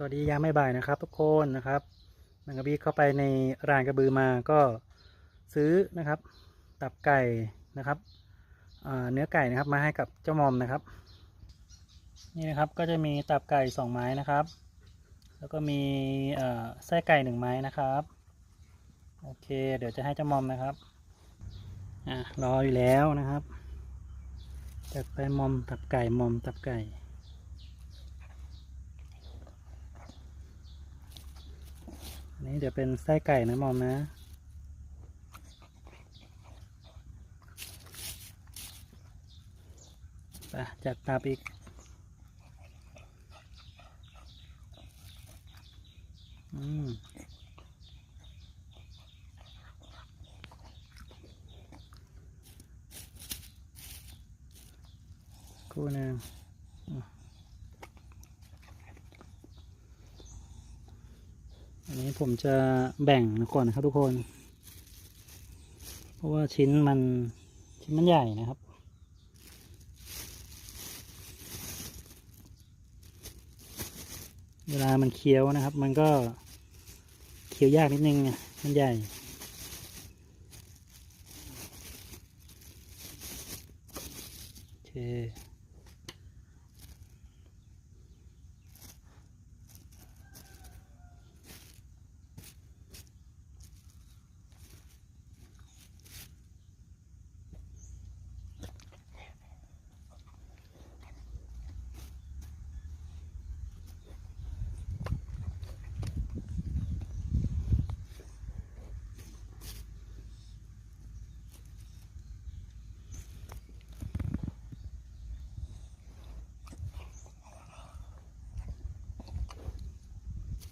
สวัสดียามไม่บ่ายนะครับ ทุกคนนะครับนังกระบีเข้าไปในร้านกระบือมาก็ซื้อนะครับ ตับไก่นะครับเนื้อไก่นะครับมาให้กับเจ้ามอมนะครับ นี่นะครับก็จะมีตับไก่สองไม้นะครับ แล้วก็มีไส้ไก่หนึ่งไม้นะครับโอเค เดี๋ยวจะให้เจ้ามอมนะครับอ่ารออยู่แล้วนะครับจัดไปมอมตับไก่มอมตับไก่ อันนี้ เดี๋ยวเป็นไส้ไก่นะมอมนะ ไปจัดตับอีกอืมคู่หนึ่ง อันนี้ผมจะแบ่งก่อนนะครับทุกคน เพราะว่าชิ้นมันชิ้นมันใหญ่นะครับเวลามันเคี้ยวนะครับ มันก็เคี้ยวยากนิดนึงไงมันใหญ่ โอเค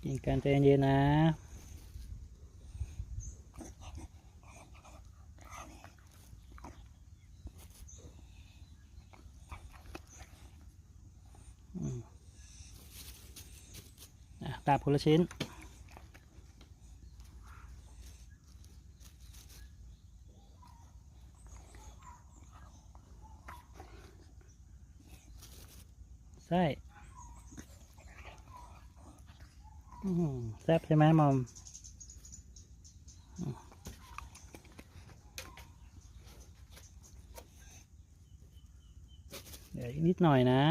กินกันใจเย็นนะตาบคนละชิ้นใช่อื้อหือ แซ่บใช่ไหมมอมเดี๋ยวนิดหน่อยนะ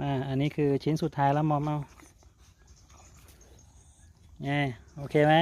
มาอันนี้คือชิ้นสุดท้ายแล้วมอมเอาไงโอเคไหม